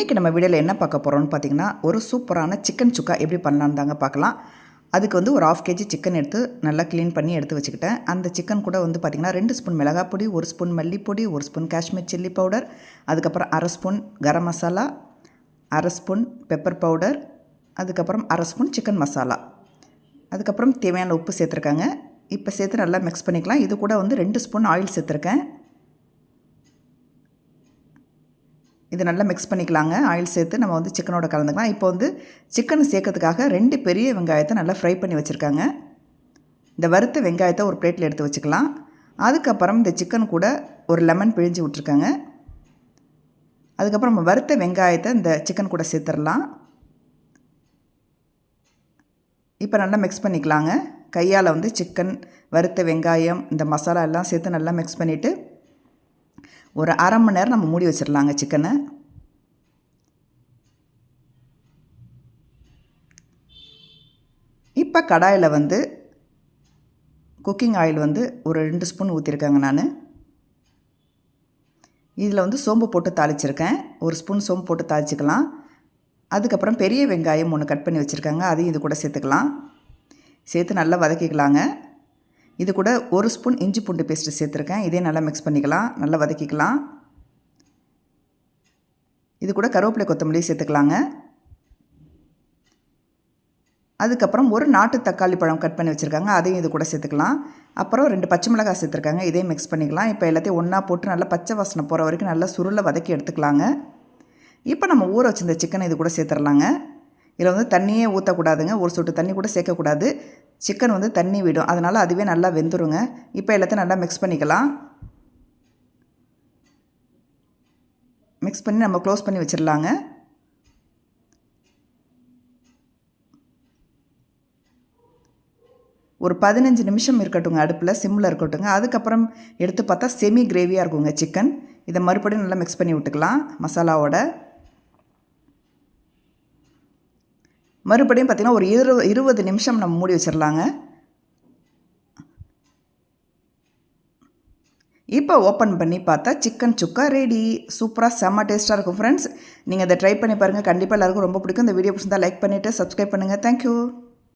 இன்றைக்கி நம்ம வீடியோவில் என்ன பார்க்க போகிறோம்னு பார்த்தீங்கன்னா ஒரு சூப்பரான சிக்கன் சுக்கா எப்படி பண்ணலான்னு தாங்க பார்க்கலாம். அதுக்கு வந்து ஒரு ஆஃப் கேஜி சிக்கன் எடுத்து நல்லா க்ளீன் பண்ணி எடுத்து வச்சுக்கிட்டேன். அந்த சிக்கன் கூட வந்து பார்த்திங்கன்னா ரெண்டு ஸ்பூன் மிளகாய் பொடி ஒரு ஸ்பூன் மல்லிப்பொடி ஒரு ஸ்பூன் காஷ்மீர் சில்லி பவுடர் அதுக்கப்புறம் அரை ஸ்பூன் கரம் மசாலா அரை ஸ்பூன் பெப்பர் பவுடர் அதுக்கப்புறம் அரை ஸ்பூன் சிக்கன் மசாலா அதுக்கப்புறம் தேவையான உப்பு சேர்த்துருக்காங்க. இப்போ சேர்த்து நல்லா மிக்ஸ் பண்ணிக்கலாம். இது கூட வந்து ரெண்டு ஸ்பூன் ஆயில் சேர்த்துருக்கேன். இது நல்லா மிக்ஸ் பண்ணிக்கலாங்க. ஆயில் சேர்த்து நம்ம வந்து சிக்கனோட கலந்துக்கலாம். இப்போ வந்து சிக்கன் சேர்க்கறதுக்காக ரெண்டு பெரிய வெங்காயத்தை நல்லா ஃப்ரை பண்ணி வச்சுருக்காங்க. இந்த வறுத்த வெங்காயத்தை ஒரு பிளேட்டில் எடுத்து வச்சுக்கலாம். அதுக்கப்புறம் இந்த சிக்கன் கூட ஒரு லெமன் பிழிஞ்சு விட்ருக்காங்க அதுக்கப்புறம் நம்ம வறுத்த வெங்காயத்தை இந்த சிக்கன் கூட சேர்த்துடலாம். இப்போ நல்லா மிக்ஸ் பண்ணிக்கலாங்க. கையால் வந்து சிக்கன் வறுத்த வெங்காயம் இந்த மசாலா எல்லாம் சேர்த்து நல்லா மிக்ஸ் பண்ணிவிட்டு ஒரு அரை மணி நேரம் நம்ம மூடி வச்சிடலாங்க சிக்கனை. இப்போ கடாயில் வந்து குக்கிங் ஆயில் வந்து ஒரு ரெண்டு ஸ்பூன் ஊற்றிருக்காங்க நான். இதில் வந்து சோம்பு போட்டு தாளிச்சிருக்கேன். ஒரு ஸ்பூன் சோம்பு போட்டு தாளிச்சிக்கலாம். அதுக்கப்புறம் பெரிய வெங்காயம் ஒன்று கட் பண்ணி வச்சுருக்காங்க. அதையும் இது கூட சேர்த்துக்கலாம். சேர்த்து நல்லா வதக்கிக்கலாங்க. இது கூட ஒரு ஸ்பூன் இஞ்சி பூண்டு பேஸ்ட்டு சேர்த்துருக்கேன். இதே நல்லா மிக்ஸ் பண்ணிக்கலாம். நல்லா வதக்கிக்கலாம். இது கூட கருவேப்பிலை கொத்தமல்லி சேர்த்துக்கலாங்க. அதுக்கப்புறம் ஒரு நாட்டு தக்காளி பழம் கட் பண்ணி வச்சுருக்காங்க. அதையும் இது கூட சேர்த்துக்கலாம். அப்புறம் ரெண்டு பச்சை மிளகாய் சேர்த்துருக்காங்க. இதையும் மிக்ஸ் பண்ணிக்கலாம். இப்போ எல்லாத்தையும் ஒன்றா போட்டு நல்லா பச்சை வாசனை போகிற வரைக்கும் நல்லா சுருளை வதக்கி எடுத்துக்கலாங்க. இப்போ நம்ம ஊற வச்சுருந்த சிக்கனை இது கூட சேர்த்துடலாங்க இதில் வந்து தண்ணியே ஊற்றக்கூடாதுங்க. ஒரு சொட்டு தண்ணி கூட சேர்க்கக்கூடாது. சிக்கன் வந்து தண்ணி விடும். அதனால் அதுவே நல்லா வெந்துருங்க. இப்போ எல்லாத்தையும் நல்லா மிக்ஸ் பண்ணிக்கலாம். மிக்ஸ் பண்ணி நம்ம க்ளோஸ் பண்ணி வச்சிடலாங்க ஒரு பதினஞ்சு நிமிஷம் இருக்கட்டுங்க. அடுப்பில் சிம்மில் இருக்கட்டுங்க. அதுக்கப்புறம் எடுத்து பார்த்தா செமி கிரேவியாக இருக்குங்க சிக்கன். இதை மறுபடியும் நல்லா மிக்ஸ் பண்ணி விட்டுக்கலாம். மசாலாவோட. மறுபடியும் பார்த்திங்கன்னா ஒரு இரு இருபது நிமிஷம் நம்ம மூடி வச்சிடலாங்க இப்போ ஓப்பன் பண்ணி பார்த்தா சிக்கன் சுக்கா ரெடி சூப்பராக செம்ம டேஸ்ட்டாக இருக்கும் ஃப்ரெண்ட்ஸ் நீங்கள் அதை ட்ரை பண்ணி பாருங்கள் கண்டிப்பாக எல்லாருக்கும் ரொம்ப பிடிக்கும். இந்த வீடியோ பிடிச்சிருந்தா லைக் பண்ணிவிட்டு சப்ஸ்கிரைப் பண்ணுங்கள் தேங்க்யூ